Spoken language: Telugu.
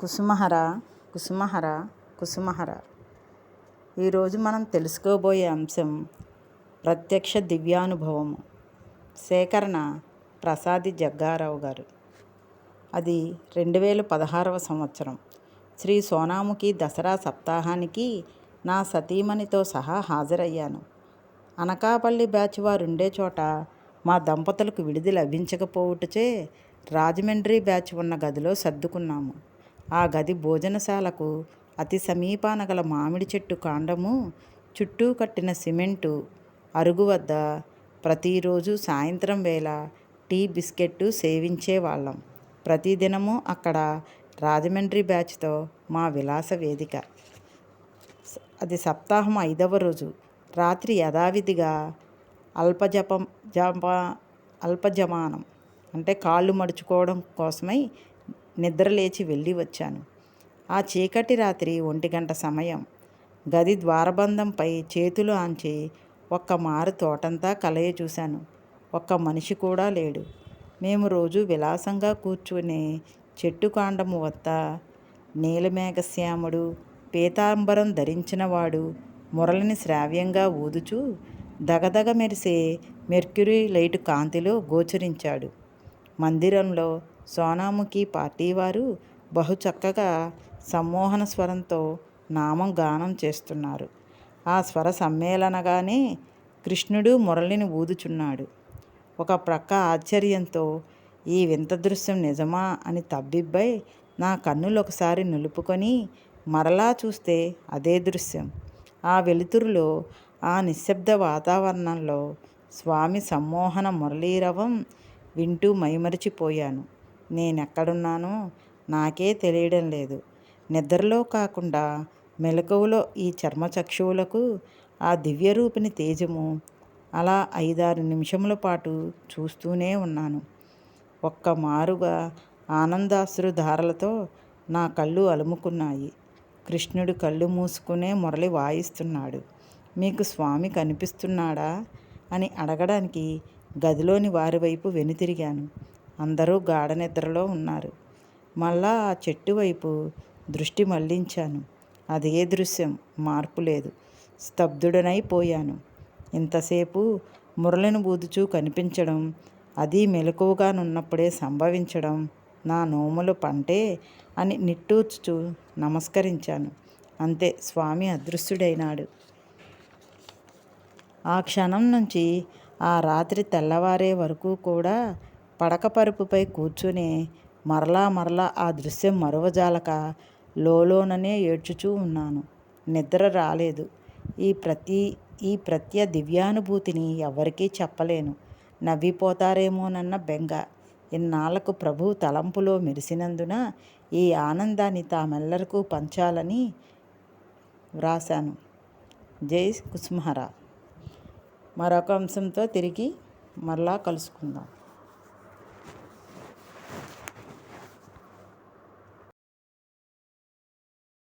కుసుమహర కుసుమహర కుసుమహర. ఈరోజు మనం తెలుసుకోబోయే అంశం ప్రత్యక్ష దివ్యానుభవము సేకరణ ప్రసాది జగ్గారావు గారు. అది రెండు వేల పదహారవ సంవత్సరం. శ్రీ సోనాముఖి దసరా సప్తాహానికి నా సతీమణితో సహా హాజరయ్యాను. అనకాపల్లి బ్యాచ్ వారు ఉండే చోట మా దంపతులకు విడిది లభించకపోవుటచే రాజమండ్రి బ్యాచ్ ఉన్న గదిలో సర్దుకున్నాము. ఆ గది భోజనశాలకు అతి సమీపాన గల మామిడి చెట్టు కాండము చుట్టూ కట్టిన సిమెంటు అరుగు వద్ద ప్రతిరోజు సాయంత్రం వేళ టీ బిస్కెట్టు సేవించేవాళ్ళం ప్రతిదినము అక్కడ రాజమండ్రి బ్యాచ్తో మా విలాస వేదిక. అది సప్తాహం ఐదవ రోజు. రాత్రి యథావిధిగా అల్పజపం జప అల్పజమానం అంటే కాళ్ళు మడుచుకోవడం కోసమై నిద్రలేచి వెళ్ళి వచ్చాను. ఆ చీకటి రాత్రి ఒంటి గంట సమయం. గది ద్వారబంధంపై చేతులు ఆంచి ఒక్క మారు తోటంతా కలయ చూశాను. ఒక్క మనిషి కూడా లేడు. మేము రోజు విలాసంగా కూర్చునే చెట్టు కాండము వద్ద నీలమేఘశ్యాముడు పీతాంబరం ధరించినవాడు మురళిని శ్రావ్యంగా ఊదుచూ దగదగ మెరిసే మెర్క్యూరీ లైట్ కాంతిలో గోచరించాడు. మందిరంలో సోనాముఖి పార్టీ వారు బహు చక్కగా సమ్మోహన స్వరంతో నామం గానం చేస్తున్నారు. ఆ స్వర సమ్మేళనగానే కృష్ణుడు మురళిని ఊదుచున్నాడు. ఒక ప్రక్క ఆశ్చర్యంతో ఈ వింత దృశ్యం నిజమా? అని తబ్బిబ్బై నా కన్నులు ఒకసారి నిలుపుకొని మరలా చూస్తే అదే దృశ్యం. ఆ వెలుతురులో ఆ నిశ్శబ్ద వాతావరణంలో స్వామి సమ్మోహన మురళీరవం వింటూ మైమరిచిపోయాను. నేనెక్కడున్నానో నాకే తెలియడం లేదు. నిద్రలో కాకుండా మెలకువలో ఈ చర్మచక్షువులకు ఆ దివ్యరూపిణి తేజము అలా ఐదారు నిమిషముల పాటు చూస్తూనే ఉన్నాను. ఒక్క మారుగా ఆనందాశ్రు ధారలతో నా కళ్ళు అలుముకున్నాయి. కృష్ణుడు కళ్ళు మూసుకునే మురళి వాయిస్తున్నాడు. మీకు స్వామి కనిపిస్తున్నాడా? అని అడగడానికి గదిలోని వారి వైపు వెనుతిరిగాను. అందరూ గాఢ నిద్రలో ఉన్నారు. మళ్ళా ఆ చెట్టు వైపు దృష్టి మళ్ళించాను అదే దృశ్యం? మార్పు లేదు. స్తబ్దుడనైపోయాను ఇంతసేపు మురళిని బూదుచూ కనిపించడం అది మెలకువగానున్నప్పుడే సంభవించడం నా నోములు పంటే అని నిట్టూర్చుచూ నమస్కరించాను. అంతే స్వామి అదృశ్యుడైనాడు. ఆ క్షణం నుంచి ఆ రాత్రి తెల్లవారే వరకు కూడా పడకపరుపుపై కూర్చుని మరలా మరలా ఆ దృశ్యం మరువజాలక లోలోననే ఏడ్చుచూ ఉన్నాను. నిద్ర రాలేదు. ఈ ప్రతి ఈ ప్రత్య దివ్యానుభూతిని ఎవరికీ చెప్పలేను. నవ్విపోతారేమోనన్న బెంగ. ఇన్నాళ్ళకు ప్రభు తలంపులో మెరిసినందున ఈ ఆనందాన్ని తామెల్లరికూ పంచాలని వ్రాశాను. జై కుస్మహరా. మరొక అంశంతో తిరిగి మరలా కలుసుకుందాం.